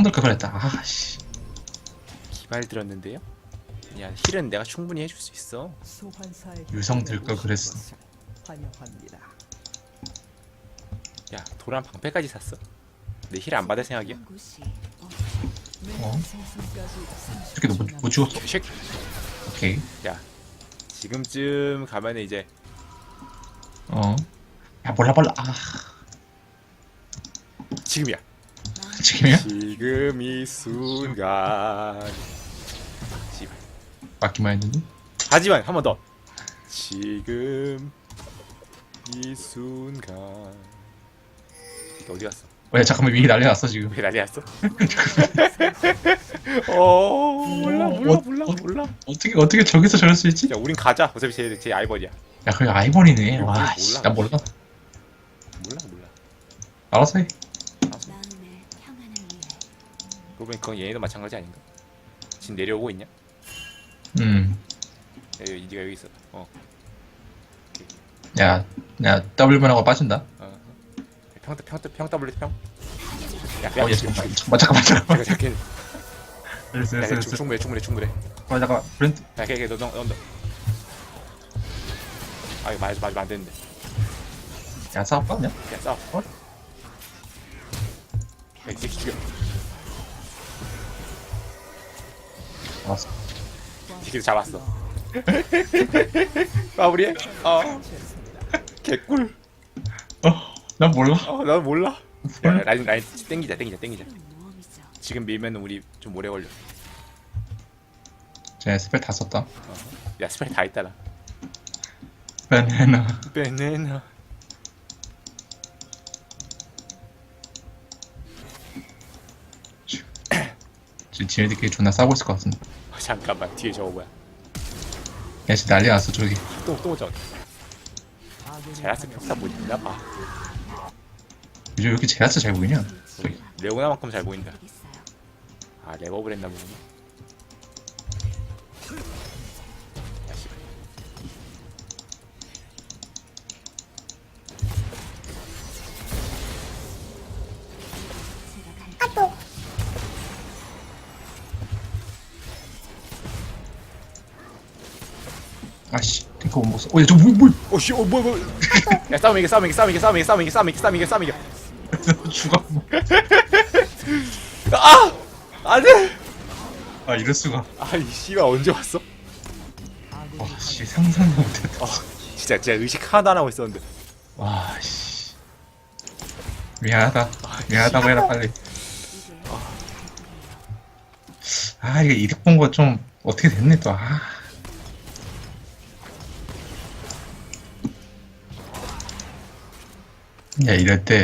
성들까 그랬다. 아씨. 기발 들었는데요? 야 힐은 내가 충분히 해줄 수 있어 유성 들걸 그랬어. 환영합니다. 야 도란 방패까지 샀어 내 힐 안 받을 생각이야? 어? 이렇게 너못 못 죽었어. 개새끼 오케이. 야 지금쯤 가면은 이제 어. 야 몰라 몰라. 아 지금이야 지금이야? 지금 이 순간 맞기만 했는데. 하지만 한 번 더 지금 이 순간 어디 갔어? 왜 잠깐만 위에 난리 났어 지금. 왜 난리 났어? 어 몰라 몰라 어, 몰라 어. 몰라 어떻게 어떻게 저기서 저럴 수 있지? 야 우린 가자 어차피 제, 제 아이번이야 야 그게. 이거 와, 몰라. 씨, 나 몰라. 몰라 몰라 알아서 해. 마음의 평안을 위해 그러고 보니 그건 얘네도 마찬가지 아닌가? 지금 내려오고 있냐? 음. 야, 여기, 네가 여기 있어 어, 야, 야 W만 하고 빠진다. 어. 평, 평, 평 W 평? 야, 어, 그냥 야 잠깐만, 잠깐만, 잠깐만, 잠깐만. 잠깐. 됐어, 야, 됐어, 야, 됐어. 충분해, 충분해, 충분해. 야, 어, 잠깐만, 브랜드. 걔, 걔, 너, 너, 너, 너. 아, 이거 맞, 맞으면 안 되는데. 야 싸울까 그냥? 야, 싸워. 어? 야, 이 새끼 죽여. 이 새끼도 잡았어. 마무리해? 어. 개꿀. 어, 난 몰라. 어, 나도 몰라. 야, 라인, 라인, 땡기자, 땡기자, 땡기자. 지금 밀면 우리 좀 오래 걸려. 쟤 스펠 다 썼다. 야, 스펠 다 있다라. 바나나. 베네나. 지금 지네들끼리 존나 싸우고 있을 것 같은데. 아, 잠깐만, 뒤에 저거 뭐야? 야, 지금 난리 났어 저기. 또, 또 오자. 아군이 제라스 평타 못 있나 봐. 요즘 왜 이렇게 제라스 잘 보이냐? 저기. 레오나만큼 잘 보인다. 아, 랩업을 했나 보구 아씨, 탱커 못 써. 어, 야, 저 뭐, 뭐, 오, 씨, 어, 뭐야, 뭐야. 야, 싸움 이겨, 싸움 이겨, 싸움 이겨, 싸움 이겨, 싸움 이겨, 싸움 이겨, 싸움 이겨, 싸움 이겨. 죽어. 아! 안 돼! 아, 이럴 수가. 아, 이 씨발 언제 왔어? 와, 씨, 상상도 못했다. 아, 진짜, 진짜 의식 하나도 안 하고 있었는데. 와, 씨. 미안하다. 미안하다고 해라 빨리. 아, 이게 이득 본 거 좀 어떻게 됐네 또. 아. 이럴 때